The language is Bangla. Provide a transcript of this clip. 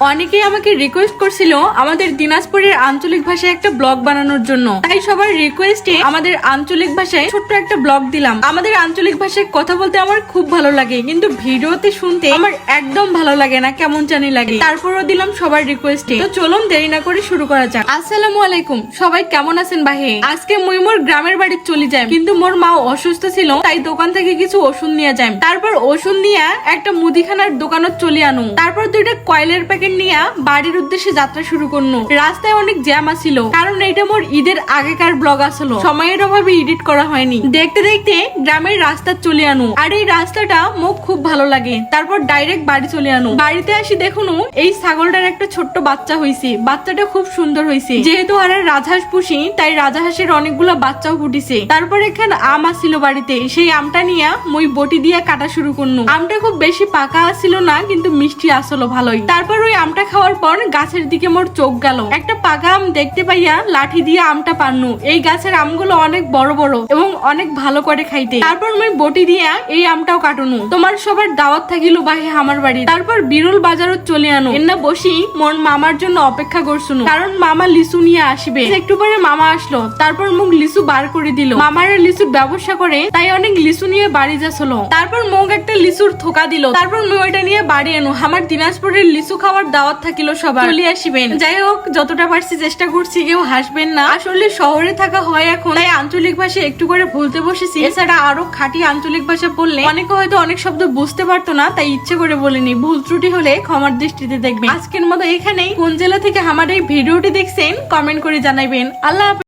অনেকেই আমাকে রিকোয়েস্ট করছিল আমাদের দিনাজপুরের আঞ্চলিক ভাষায় একটা ব্লগ বানানোর জন্য। তাই সবার রিকোয়েস্টে আমাদের আঞ্চলিক ভাষায় ছোট্ট একটা ব্লগ দিলাম। আমাদের আঞ্চলিক ভাষায় কথা বলতে আমার খুব ভালো লাগে, কিন্তু ভিডিওতে শুনতে আমার একদম ভালো লাগে না, কেমন জানি লাগে। তারপরও দিলাম সবার রিকোয়েস্টে তো চলুন দেরি না করে শুরু করা যাক। আসসালামু আলাইকুম। সবাই কেমন আছেন বাহে আজকে মুই মোর গ্রামের বাড়ি চলে যাই, কিন্তু মোর মা অসুস্থ ছিল, তাই দোকান থেকে কিছু ওষুধ নিয়ে যাই। তারপর ওষুধ নিয়ে একটা মুদিখানার দোকানত চলে আনু তারপর দুইটা কয়েলের প্যাকেট নিয়ে বাড়ির উদ্দেশ্যে যাত্রা শুরু করনু। রাস্তায় অনেক জ্যাম আছিল কারণ এটা মোর ঈদের আগেকার ব্লগ আসলো। সময়ের অভাবে এডিট করা হয়নি। দেখতে দেখতে গ্রামের রাস্তা চলে আনু, আর এই রাস্তাটা মোক খুব ভালো লাগে। তারপর ডাইরেক্ট বাড়ি চলে আনু। বাড়িতে আসি দেখুন, এই ছাগলটার একটা ছোট্ট বাচ্চা হয়েছে বাচ্চাটা খুব সুন্দর হয়েছে যেহেতু আর রাজহাঁস পুষি, তাই রাজহাঁসের অনেকগুলো বাচ্চাও ফুটিছে তারপর এখানে আম আসছিল বাড়িতে। সেই আমটা নিয়ে মই বটি দিয়ে কাটা শুরু করল আমটা খুব বেশি পাকা আসছিল না, কিন্তু মিষ্টি আসলো ভালোই। তারপর ওই আমটা খাওয়ার পর গাছের দিকে মোর চোখ গেল। একটা পাকা আম দেখতে পাইয়া লাঠি দিয়ে আমটা পারনু। এই গাছের আমগুলো অনেক বড় বড় এবং অনেক ভালো করে খাইতে। তারপর মই বটি দিয়া এই আমটাও কাটুনু। তোমার সবার দাওয়াত থাকিল বাহে আমার বাড়ি তারপর বিরল বাজারত চলে আনো। এন্না বসি মোর মামার জন্য অপেক্ষা করছুনু। কারণ মামা লিচু নিয়ে আসবে। একটু পরে মামা আসলো। তারপর মুখ লিচু বার করে দিল। মামার লিচুর ব্যবসা করে, তাই অনেক লিচু নিয়ে বাড়ি যাচ্ছিল। তারপর মুখ একটা লিচুর থোকা দিল। তারপর মুই ওইটা নিয়ে বাড়ি এনো। আমার দিনাজপুরের লিচু খাওয়ার দাওয়াত থাকিল সবার। চলে আসিবেন। যাই হোক যতটা পারছি চেষ্টা করছি কেউ হাসবেন না। আসলে শহরে থাকা হয় এখন। তাই আঞ্চলিক ভাষা একটু করে ভুলতে বসেছি। এছাড়া আরও খাঁটি আঞ্চলিক ভাষা বললে অনেকে হয়তো অনেক শব্দ বুঝতে পারতো না তাই ইচ্ছে করে বলিনি ভুল ত্রুটি হলে ক্ষমার দৃষ্টিতে দেখবেন। আজকের মতো এখানেই। কোন জেলা থেকে আমার এই ভিডিওটি দেখছেন কমেন্ট করে জানাইবেন আল্লাহ।